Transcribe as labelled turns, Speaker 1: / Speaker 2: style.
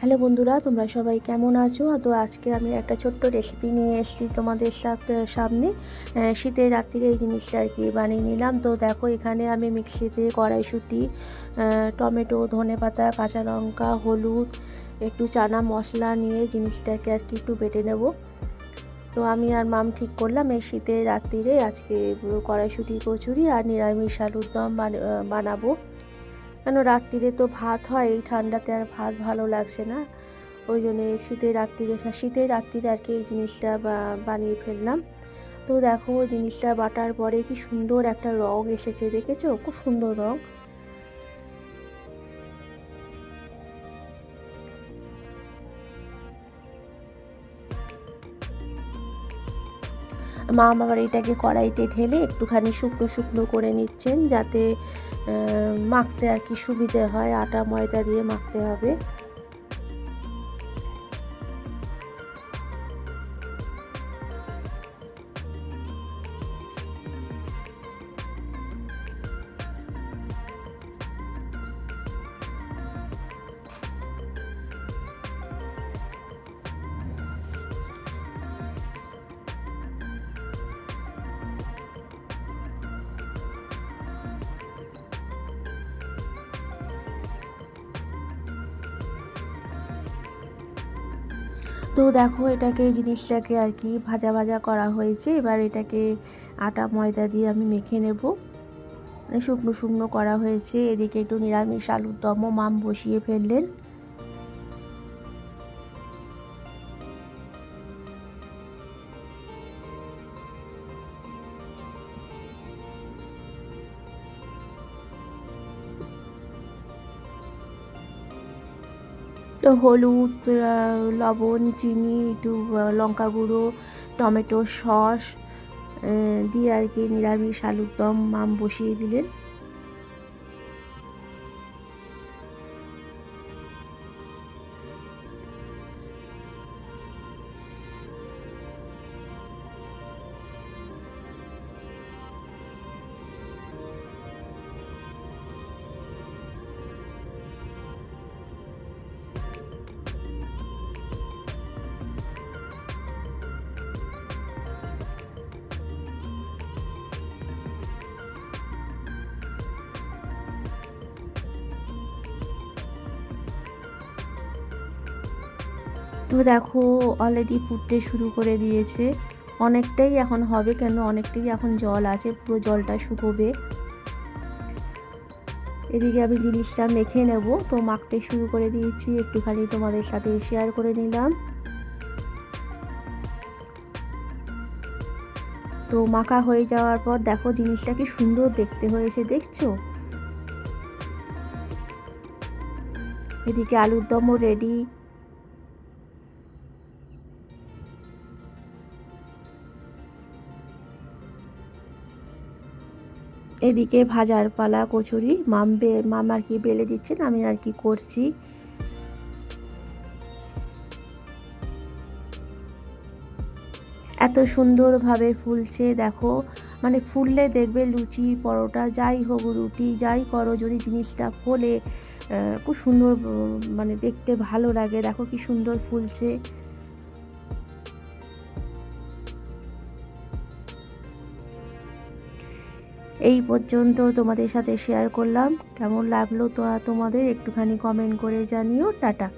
Speaker 1: Hello বন্ধুরা, তোমরা সবাই কেমন আছো? তো আজকে আমি একটা ছোট্ট রেসিপি নিয়ে এসেছি তোমাদের সামনে। শীতের রাত্রিরে এই জিনিসটা আর কি বানিয়ে নিলাম। তো দেখো, এখানে আমি মিক্সিতে কড়াইশুঁটি টমেটো ধনে পাতা কাঁচা লঙ্কা, হলুদ, একটু চানা মশলা নিয়ে জিনিসটাকে আর কি একটু বেটে নেব। তো আমি আর মাম ঠিক করলাম, এই শীতের রাত্রিরে আজকে কড়াইশুঁটি কচুরি আর নিরামিষ আলুর দম বান- বানাবো। কেন রাত্রিরে তো ভাত হয়? এই ঠান্ডাতে আর ভাত ভালো লাগছে না। ওই জন্য শীতের রাত্রিরে শীতের রাত্রিতে আর কি এই জিনিসটা বানিয়ে ফেললাম। তো দেখো ওই জিনিসটা বাটার পরে কি সুন্দর একটা রঙ এসেছে, দেখেছ? খুব সুন্দর রং। মা আবার এটাকে কড়াইতে ঢেলে একটুখানি শুকনো শুকনো করে নিচ্ছেন যাতে মাখতে আর কি সুবিধে হয়, আটা, ময়দা দিয়ে মাখতে হবে। তো দেখো এটাকে জিনিসটাকে আর কি ভাজা ভাজা করা হয়েছে। এবার এটাকে আটা, ময়দা দিয়ে আমি মেখে নেব। মানে শুকনো শুকনো করা হয়েছে। এদিকে একটু নিরামিষ আলুর দমও মাম বসিয়ে ফেললেন। তো হলুদ লবণ, চিনি, একটু লঙ্কা গুঁড়ো, টমেটো, সস দিয়ে আর কি নিরামিষ আলুর দম মাম বসিয়ে দিলেন। তো দেখো অলরেডি ফুটতে শুরু করে দিয়েছে। অনেকটাই এখন হবে কেন? অনেকটাই এখন জল আছে, পুরো জলটা শুকোবে। এদিকে আমি জিনিসটা মেখে নেব। তো মাখতে শুরু করে দিয়েছি। একটুখানি তোমাদের সাথে শেয়ার করে নিলাম। তো মাখা হয়ে যাওয়ার পর দেখো, জিনিসটা কি সুন্দর দেখতে হয়েছে, দেখছ? এদিকে আলুর দমও রেডি এদিকে ভাজার পালা, কচুরি, মাম বে, মাম আর কি বেলে দিচ্ছেন, আমি আর কি করছি। এত সুন্দরভাবে ফুলছে, দেখো। মানে ফুললে দেখবে লুচি, পরোটা, যাই হোক রুটি, যাই করো, যদি জিনিসটা ফোলে খুব সুন্দর মানে দেখতে ভালো লাগে। দেখো কি সুন্দর ফুলছে। এই পর্যন্ত তোমাদের সাথে শেয়ার করলাম। কেমন লাগল তো তোমাদের একটুখানি কমেন্ট করে জানিও। টাটা।